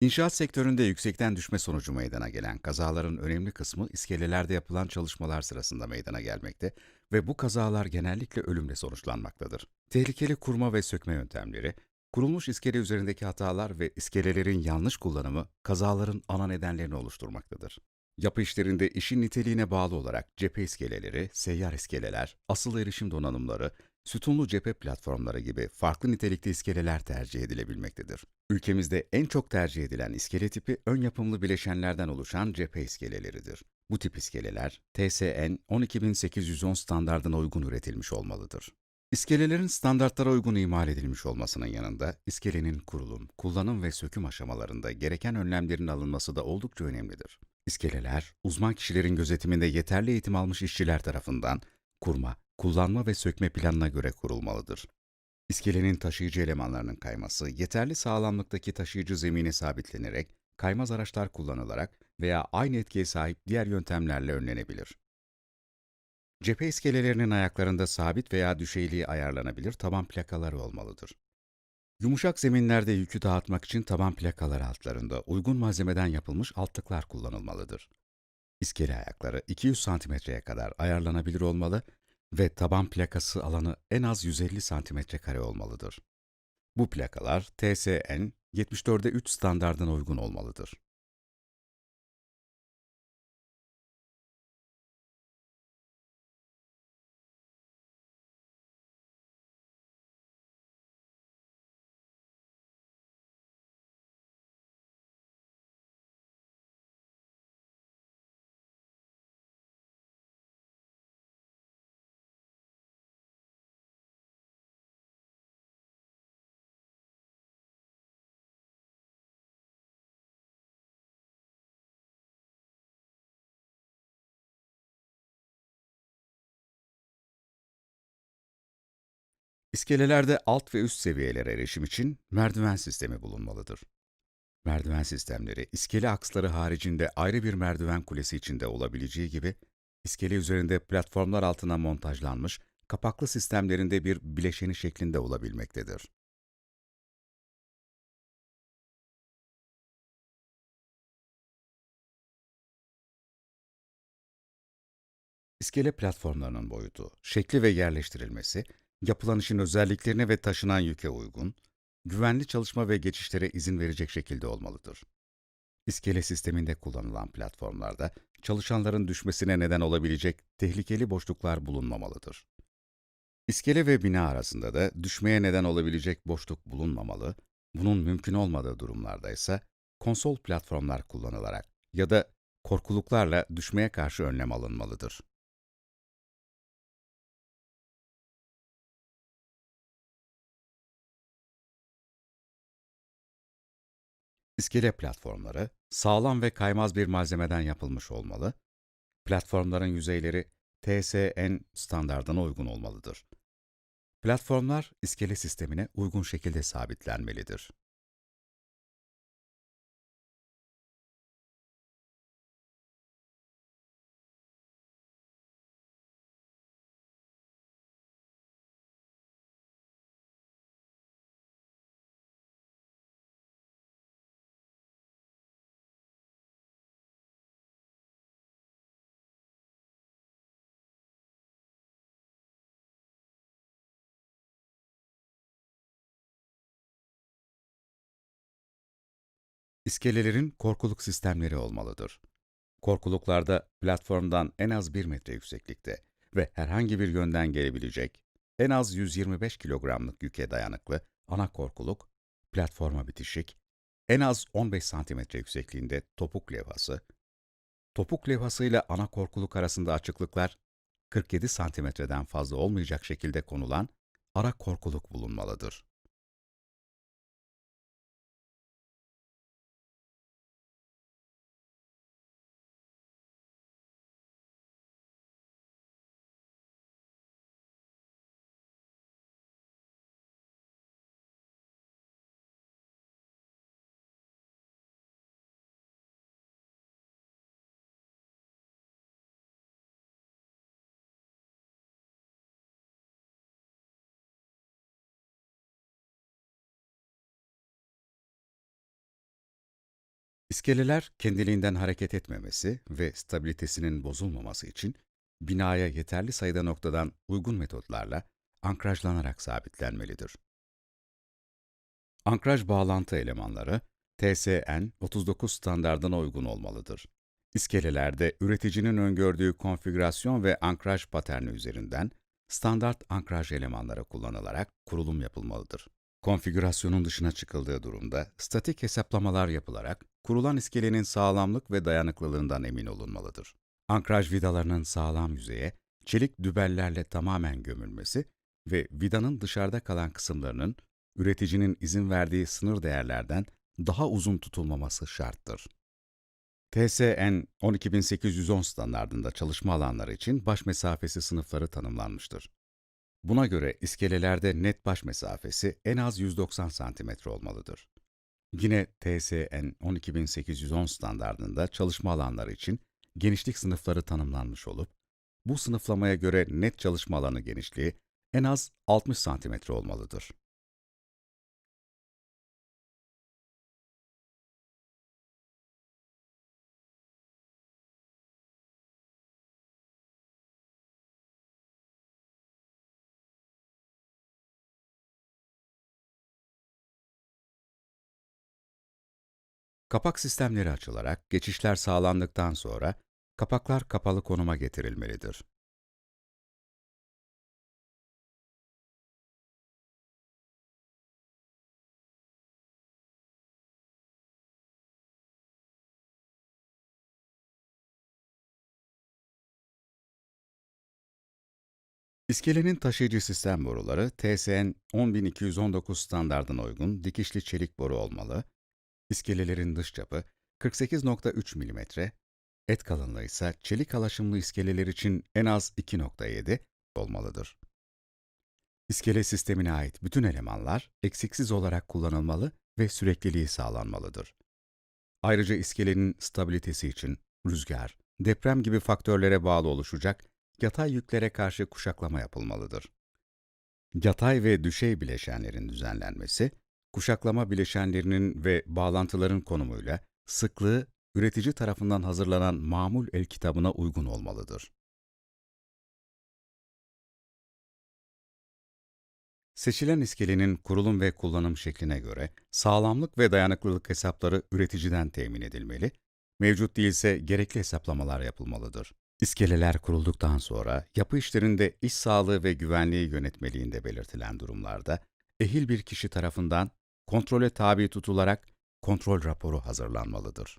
İnşaat sektöründe yüksekten düşme sonucu meydana gelen kazaların önemli kısmı iskelelerde yapılan çalışmalar sırasında meydana gelmekte ve bu kazalar genellikle ölümle sonuçlanmaktadır. Tehlikeli kurma ve sökme yöntemleri, kurulmuş iskele üzerindeki hatalar ve iskelelerin yanlış kullanımı kazaların ana nedenlerini oluşturmaktadır. Yapı işlerinde işin niteliğine bağlı olarak cephe iskeleleri, seyyar iskeleler, asıl erişim donanımları, sütunlu cephe platformları gibi farklı nitelikte iskeleler tercih edilebilmektedir. Ülkemizde en çok tercih edilen iskele tipi ön yapımlı bileşenlerden oluşan cephe iskeleleridir. Bu tip iskeleler TSN 12810 standardına uygun üretilmiş olmalıdır. İskelelerin standartlara uygun imal edilmiş olmasının yanında iskelenin kurulum, kullanım ve söküm aşamalarında gereken önlemlerin alınması da oldukça önemlidir. İskeleler, uzman kişilerin gözetiminde yeterli eğitim almış işçiler tarafından kurma, kullanma ve sökme planına göre kurulmalıdır. İskelenin taşıyıcı elemanlarının kayması, yeterli sağlamlıktaki taşıyıcı zemine sabitlenerek, kaymaz araçlar kullanılarak veya aynı etkiye sahip diğer yöntemlerle önlenebilir. Cephe iskelelerinin ayaklarında sabit veya düşeyliği ayarlanabilir taban plakaları olmalıdır. Yumuşak zeminlerde yükü dağıtmak için taban plakaları altlarında uygun malzemeden yapılmış altlıklar kullanılmalıdır. İskele ayakları 200 santimetreye kadar ayarlanabilir olmalı ve taban plakası alanı en az 150 santimetre kare olmalıdır. Bu plakalar TSN 74'e 3 standardına uygun olmalıdır. İskelelerde alt ve üst seviyelere erişim için merdiven sistemi bulunmalıdır. Merdiven sistemleri, iskele aksları haricinde ayrı bir merdiven kulesi içinde olabileceği gibi, iskele üzerinde platformlar altına montajlanmış, kapaklı sistemlerinde bir bileşeni şeklinde olabilmektedir. İskele platformlarının boyutu, şekli ve yerleştirilmesi, yapılan işin özelliklerine ve taşınan yüke uygun, güvenli çalışma ve geçişlere izin verecek şekilde olmalıdır. İskele sisteminde kullanılan platformlarda çalışanların düşmesine neden olabilecek tehlikeli boşluklar bulunmamalıdır. İskele ve bina arasında da düşmeye neden olabilecek boşluk bulunmamalı, bunun mümkün olmadığı durumlarda ise konsol platformlar kullanılarak ya da korkuluklarla düşmeye karşı önlem alınmalıdır. İskele platformları sağlam ve kaymaz bir malzemeden yapılmış olmalı. Platformların yüzeyleri TSN standardına uygun olmalıdır. Platformlar iskele sistemine uygun şekilde sabitlenmelidir. İskelelerin korkuluk sistemleri olmalıdır. Korkuluklarda platformdan en az 1 metre yükseklikte ve herhangi bir yönden gelebilecek en az 125 kilogramlık yüke dayanıklı ana korkuluk, platforma bitişik, en az 15 santimetre yüksekliğinde topuk levhası, topuk levhası ile ana korkuluk arasında açıklıklar 47 santimetreden fazla olmayacak şekilde konulan ara korkuluk bulunmalıdır. İskeleler kendiliğinden hareket etmemesi ve stabilitesinin bozulmaması için binaya yeterli sayıda noktadan uygun metotlarla ankrajlanarak sabitlenmelidir. Ankraj bağlantı elemanları TSN 39 standardına uygun olmalıdır. İskelelerde üreticinin öngördüğü konfigürasyon ve ankraj paterni üzerinden standart ankraj elemanları kullanılarak kurulum yapılmalıdır. Konfigürasyonun dışına çıkıldığı durumda statik hesaplamalar yapılarak kurulan iskelenin sağlamlık ve dayanıklılığından emin olunmalıdır. Ankraj vidalarının sağlam yüzeye çelik dübellerle tamamen gömülmesi ve vidanın dışarıda kalan kısımlarının üreticinin izin verdiği sınır değerlerden daha uzun tutulmaması şarttır. TSN 12810 standardında çalışma alanları için baş mesafesi sınıfları tanımlanmıştır. Buna göre iskelelerde net baş mesafesi en az 190 cm olmalıdır. Yine TSN 12810 standardında çalışma alanları için genişlik sınıfları tanımlanmış olup, bu sınıflamaya göre net çalışma alanı genişliği en az 60 cm olmalıdır. Kapak sistemleri açılarak geçişler sağlandıktan sonra kapaklar kapalı konuma getirilmelidir. İskelenin taşıyıcı sistem boruları TSN 10219 standardına uygun dikişli çelik boru olmalı. İskelelerin dış çapı 48.3 mm, et kalınlığı ise çelik alaşımlı iskeleler için en az 2.7 olmalıdır. İskele sistemine ait bütün elemanlar eksiksiz olarak kullanılmalı ve sürekliliği sağlanmalıdır. Ayrıca iskelenin stabilitesi için rüzgar, deprem gibi faktörlere bağlı oluşacak yatay yüklere karşı kuşaklama yapılmalıdır. Yatay ve düşey bileşenlerin düzenlenmesi, kuşaklama bileşenlerinin ve bağlantıların konumuyla sıklığı üretici tarafından hazırlanan mamul el kitabına uygun olmalıdır. Seçilen iskelenin kurulum ve kullanım şekline göre sağlamlık ve dayanıklılık hesapları üreticiden temin edilmeli, mevcut değilse gerekli hesaplamalar yapılmalıdır. İskeleler kurulduktan sonra yapı işlerinde iş sağlığı ve güvenliği yönetmeliğinde belirtilen durumlarda ehil bir kişi tarafından kontrole tabi tutularak kontrol raporu hazırlanmalıdır.